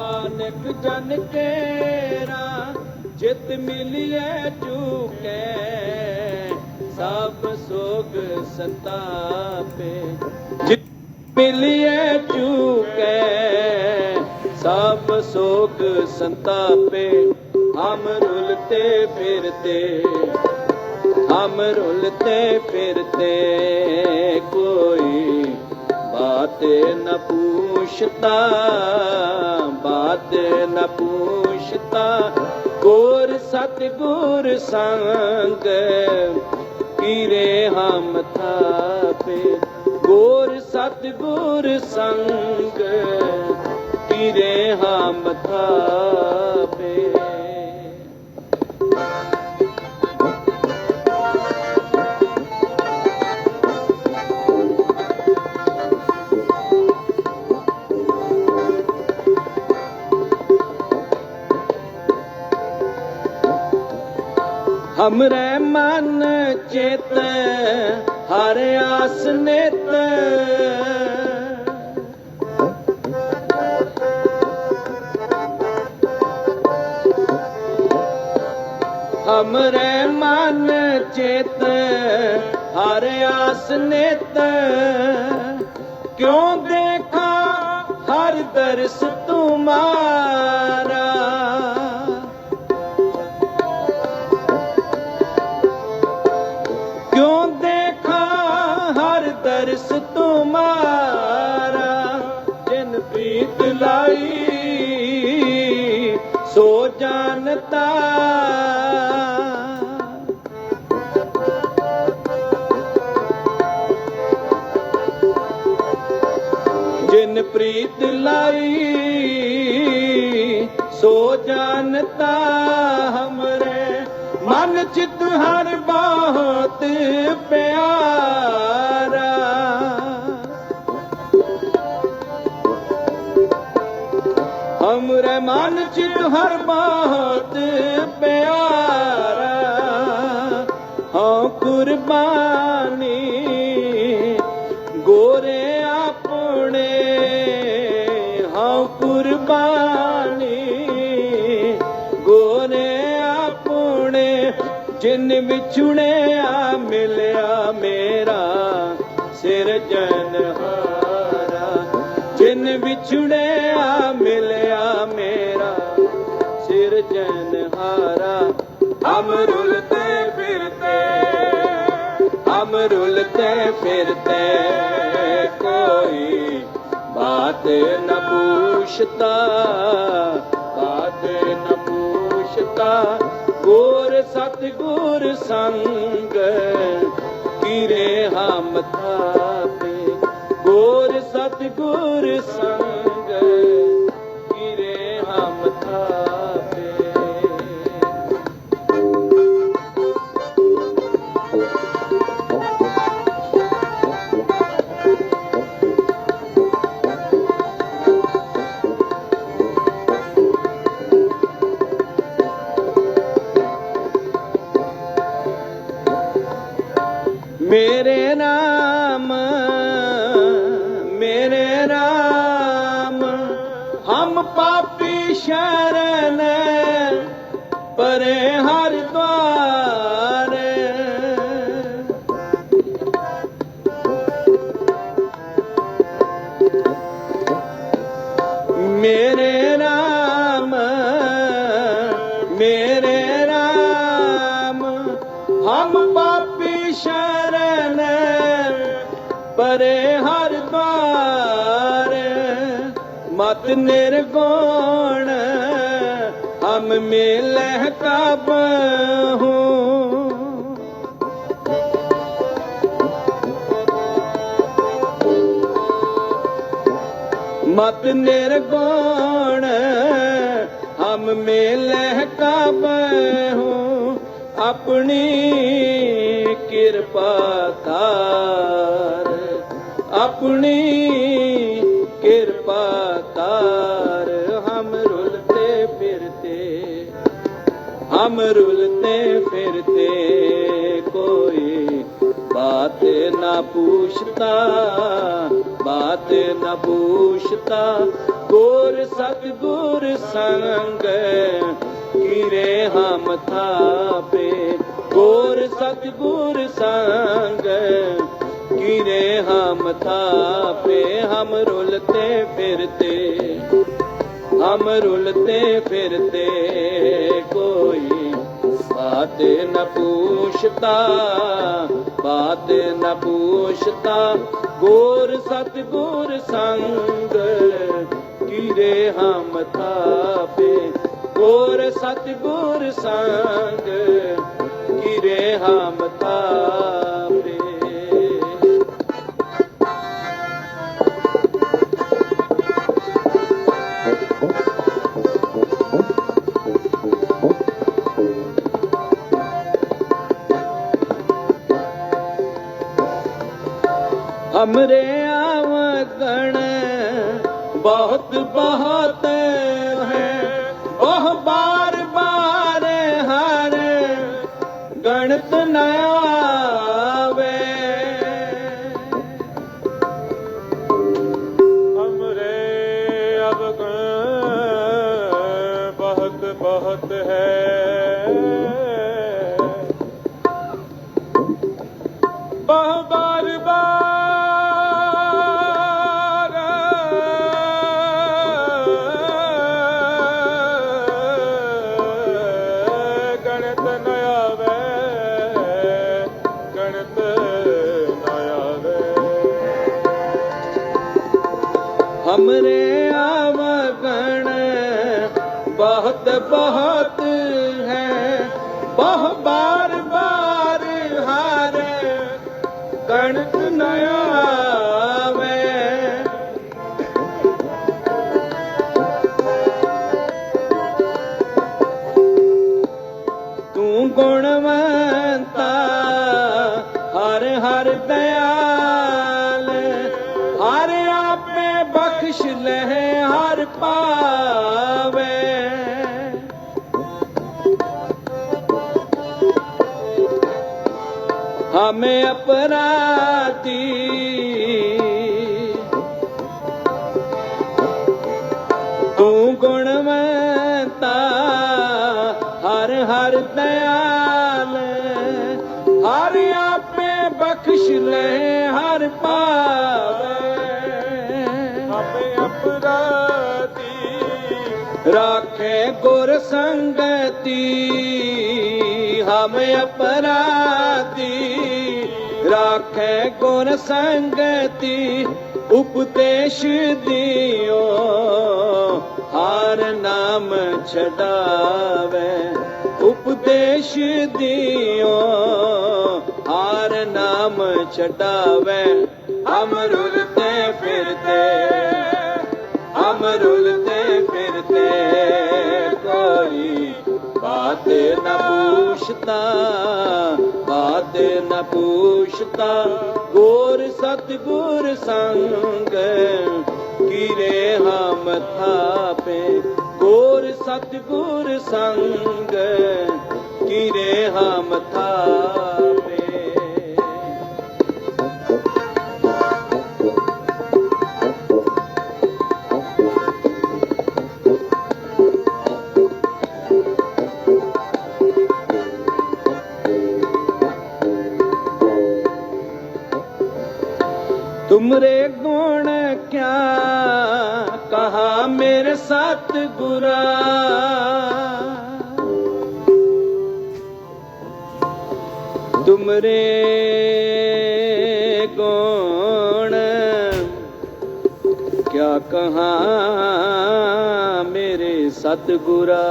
ਨਾਨਕ ਜਨ ਕੇਰਾ, ਜਿਤ ਮਿਲਿਐ ਚੁਕੈ, ਸਭ ਸੋਗ ਸੰਤਾਪੇ। ਜਿਤ ਮਿਲਿਐ ਚੁਕੈ, ਸਭ ਸੋਗ ਸੰਤਾਪੇ। ਹਮ ਰੁਲਤੇ ਫਿਰਤੇ, ਹਮ ਰੁਲਤੇ ਫਿਰਤੇ, ਕੋਈ ਬਾਤ ਨ ਪੂਛਤਾ ਬਾਤ ਨ ਪੂਛਤਾ ਗੁਰ ਸਤਿਗੁਰ ਸੰਗ। ਕੀਰੇ ਹਮ ਥਾਪੇ ਗੁਰ ਸਤਿਗੁਰ ਸੰਗ। ਕੀਰੇ ਹਮ ਥਾਪੇ। ਹਮਰੇ ਮਨ ਚਿਤ ਹਰ ਆਸ ਨਿਤ ਹਮਰੇ ਮਨ ਚਿਤ ਹਰ ਆਸ ਨਿਤ ਕਿਉਂ ਦੇਖਾ ਹਰ ਦਰਸ ਤੁਮਾਰਾ ਜਿਨ ਪ੍ਰੀਤ ਲਾਈ ਸੋ ਜਾਣਤਾ ਹਮਰੇ। ਮਨ ਚਿਤ ਹਰ ਬਹੁਤ ਪਿਆਰ। ਸੱਚ ਹਰ ਪਿਆਰਾ ਹਾਂ ਗੋਰੇ ਆਪਣੇ। ਹਾਂ, ਕੁਰਬਾਨੀ ਗੋਰੇ ਆਪਣੇ। ਜਿਨ ਵਿਛੁੜਿਆ ਮਿਲਿਆ ਮੇਰਾ ਸਿਰ ਜਨ ਹਾਰਾ ਜਿਨ ਸਿਰਜਨਹਾਰਾ ਹਮ ਰੁਲਤੇ ਫਿਰਤੇ ਹਮ ਰੁਲਤੇ ਫਿਰਤੇ, ਕੋਈ ਬਾਤ ਨ ਪੂਛਤਾ ਬਾਤ ਨ ਪੂਛਤਾ ਗੁਰ ਸਤਿਗੁਰ ਸੰਗ, ਕੀਰੇ ਰਾਮ, ਹਮ ਪਾਪੀ ਸ਼ਰਨ, ਪਰੇ ਹਰ ਦਵਾਰ ਮੇਰੇ ਰਾਮ ਮੇਰੇ ਰਾਮ, ਹਮ ਪਾਪੀ ਸ਼ਰਨ, ਪਰੇ ਹਰ ਦਵਾਰ ਮਤ ਨਿਰਗੁਣ, ਹਮ ਮਿਲਹਿ ਕਬ ਹੂੰ। ਮਤ ਨਿਰਗੁਣ, ਹਮ ਮਿਲਹਿ ਕਬ ਹੂੰ। ਆਪਣੀ ਕਿਰਪਾ ਤਾਰ ਆਪਣੀ हम रुलते फिरते कोई बात न पूछता बात न पूछता गोर सतगुर संग गिरे हम थापे गोर सतगुर संग गिरे हम थापे हम रुलते फिरते ਹਮ ਰੁਲਤੇ ਫਿਰਤੇ ਕੋਈ। ਬਾਤ ਨ ਪੂਛਤਾ, ਬਾਤ ਨ ਪੂਛਤਾ। ਗੋਰ ਸਤਗੁਰ ਸੰਗ ਕੀਰੇ ਹਮ ਥਾਪੇ ਗੋਰ ਸਤਗੁਰ ਸੰਗ ਕੀਰੇ ਹਮ ਥਾਪੇ हमरे ਹਮੇ ਅਪਰਾਧੀ ਤੂੰ ਗੁਣਵੰਤਾ ਹਰ ਹਰ ਦਇਆਲ ਹਰ ਆਪੇ ਬਖਸ਼ ਲੈ ਹਰ ਪਾਵੇ ਆਪੇ ਅਪਰਾਧੀ ਰਾਖੇ ਗੁਰ ਸੰਗਤੀ ਹਮ ਅਪਰਾਧੀ ਰਾਖੇ ਗੁਰ ਸੰਗਤੀ ਉਪਦੇਸ਼ ਦਿਓ, ਹਰ ਨਾਮ ਛਡਾਵੇ। ਉਪਦੇਸ਼ ਦਿਓ, ਹਰ ਨਾਮ ਛਡਾਵੇ। ਅਮਰੁਲ ਤੇ ਫਿਰਤੇ ਅਮਰੁਲ ਤੇ ਫਿਰਤੇ ਕੋਈ ਬਾਤ ਨਾ ਪੂਛਤਾ ਮਤ ਨ ਪੂਛਤਾ ਗੋਰ ਸਤ ਗੁਰ ਸੰਗ ਕੀਰੇ ਹਮ ਥਾਪੇ। ਗੋਰ ਸਤ ਗੁਰ ਸੰਗ ਕੀਰੇ ਹਮ ਥਾਪੇ। ਤੁਮਰੇ ਗੁਣ ਕਿਆ? ਕਹਾ ਮੇਰੇ ਸਤ ਗੁਰਾ ਤੁਮਰੇ ਗੁਣ ਕਿਆ ਕਹਾ ਮੇਰੇ ਸਤ ਗੁਰਾ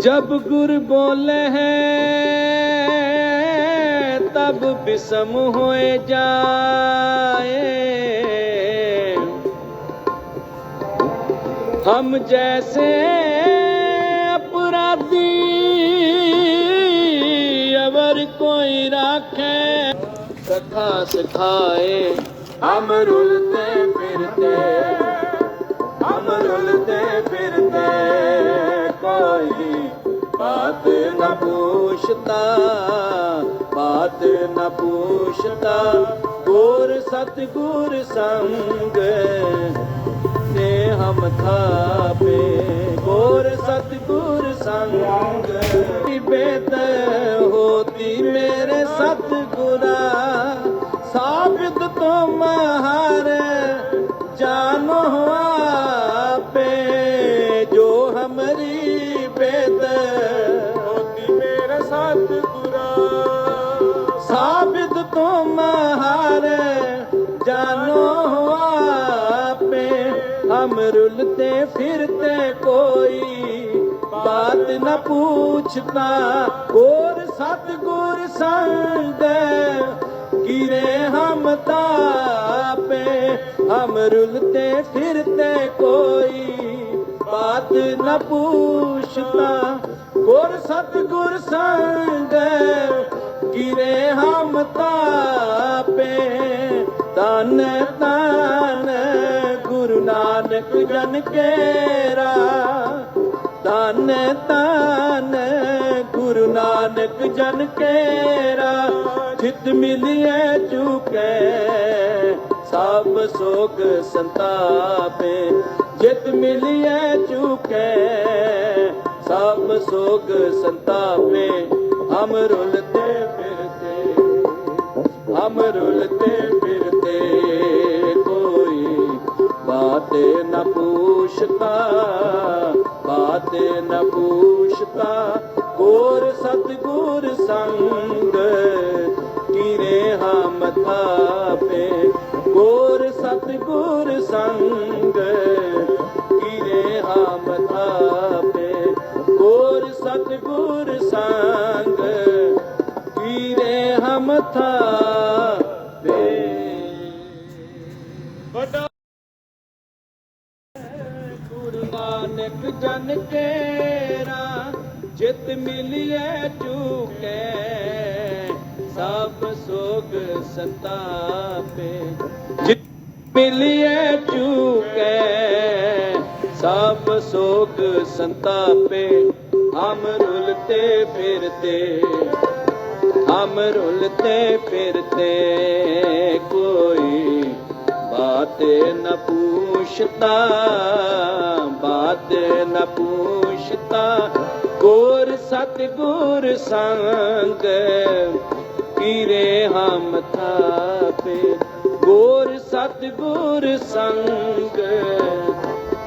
ਜਬ ਗੁਰ ਬੋਲੇ ਹੈ ਸਭ ਬਿਸਮ ਹੋਏ ਜਾਏ। ਹਮ ਜੈਸੇ ਅਪਰਾਧੀ ਅਵਰ ਕੋਈ ਰੱਖੇ। ਕਥਾ ਸਿਖਾਏ, ਹਮ ਰੁਲਤੇ ਫਿਰਤੇ ਹਮ ਰੁਲਤੇ ਫਿਰਤੇ ਕੋਈ ਬਾਤ ਨਾ ਪੁੱਛਤਾ ਨਾਦ ਨ ਪੂਛਤਾ ਗੁਰ ਸਤ ਗੁਰ ਸੰਗ ਤੇ ਹਮ ਥਾਪੇ। ਗੁਰ ਸਤਿਗੁਰ ਸੰਗ ਬੇਤ ਹੋਤੀ ਮੇਰੇ ਸਤ ਸਾਬਿਤ ਤੁਮ ਹਾ ਰੁਲਤੇ ਫਿਰਤੇ ਕੋਈ ਬਾਤ ਨ ਪੁੱਛਤਾ ਹੋਰ ਸਤਗੁਰ ਸੰਗ ਗਿਰੇ ਹਮ ਤਾਪੇ? ਹਮ ਰੁਲਤੇ ਫਿਰਤੇ ਕੋਈ ਬਾਤ ਨ ਪੁੱਛਤਾ ਗੁਰ ਸਤਗੁਰ ਸੰਗ ਗਿਰੇ ਹਮ ਤਾਪੇ? ਤਨ ਨਾਨਕ ਜਨ ਕੇਰਾ ਤਨ ਤਨ ਗੁਰੂ ਨਾਨਕ ਜਨ ਕੇਰਾ ਚਿਤ ਮਿਲਿਐ ਚੁਕੈ, ਸਭ ਸੋਗ ਸੰਤਾਪੇ, ਜਿਤ ਮਿਲਿਐ ਚੁਕੈ, ਸਭ ਸੋਗ ਸੰਤਾਪੇ, ਹਮ ਰੁਲਤੇ ਫਿਰਤੇ ਹਮ ਰੁਲਤੇ ਫਿਰਤੇ ਬਾਤ ਨ ਪੁੱਛਤਾ, ਬਾਤ ਨ ਪੁੱਛਤਾ। ਗੁਰ ਸਤਗੁਰ ਸੰਗ ਕਿਰੇ ਹਮ ਥਾਪੇ ਗੁਰ ਸਤਗੁਰ ਸੰਗ ਕੇਰਾ ਜਿਤ ਮਿਲਿਐ ਚੁਕੈ। ਸਭ ਸੋਗ ਸੰਤਾਪੇ ਜਿਤ ਮਿਲਿਐ ਚੁਕੈ। ਸਭ ਸੋਗ ਸੰਤਾਪੇ ਹਮ ਰੁਲਤੇ ਫਿਰਤੇ। ਹਮ ਰੁਲਤੇ ਫਿਰਤੇ। ਕੋਈ ਬਾਤ ਨ ਪੁੱਛਤਾ ਬਾਤ ਨ ਪੁੱਛਤਾ। ਗੁਰ ਸਤਗੁਰ ਸੰਗ, ਕੀਰੇ ਹਮ ਥਾਪੇ। ਗੁਰ ਸਤਗੁਰ ਸੰਗ,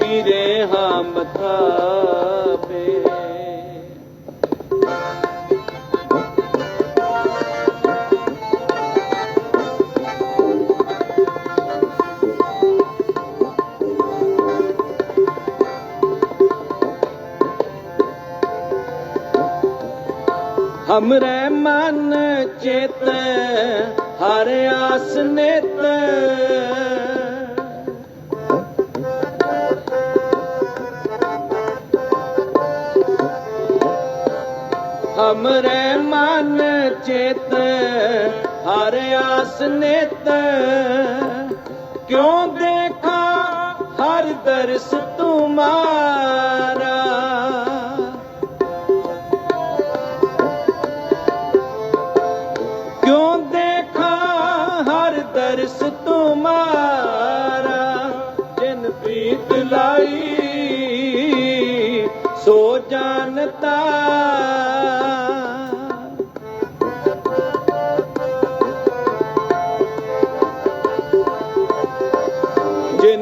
ਕੀਰੇ ਹਮ ਥਾਪੇ। ਹਮਰੇ ਮਨ ਚੇਤ ਹਰ ਆਸ ਨਿਤ ਹਮਰੇ ਮਨ ਚੇਤ ਹਰ ਆਸ ਨਿਤ ਕਿਉਂ ਦੇਖਾ ਹਰ ਦਰਸ ਤੁਮਾਰਾ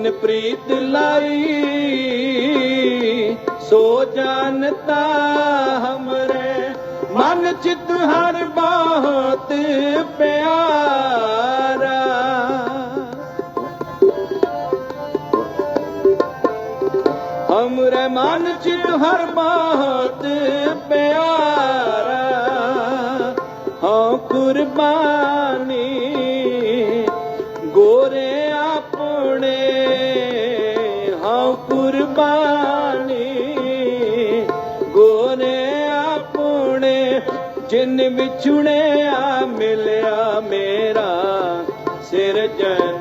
ਜਿਨ ਪ੍ਰੀਤ ਲਾਈ, ਸੋ ਜਾਣਤਾ ਹਮਰੇ। ਮਨ ਚਿਤ ਹਰ ਬਾਤ ਪਿਆਰਾ। ਹਮਰੇ ਮਨ ਚਿਤ ਹਰ ਬਾਤ ਪਿਆਰਾ। ਹਾਂ, ਕੁਰਬਾਨੀ ਚੁਣਿਆ ਮਿਲਿਆ ਮੇਰਾ ਸਿਰ ਜਨਹਾਰਾ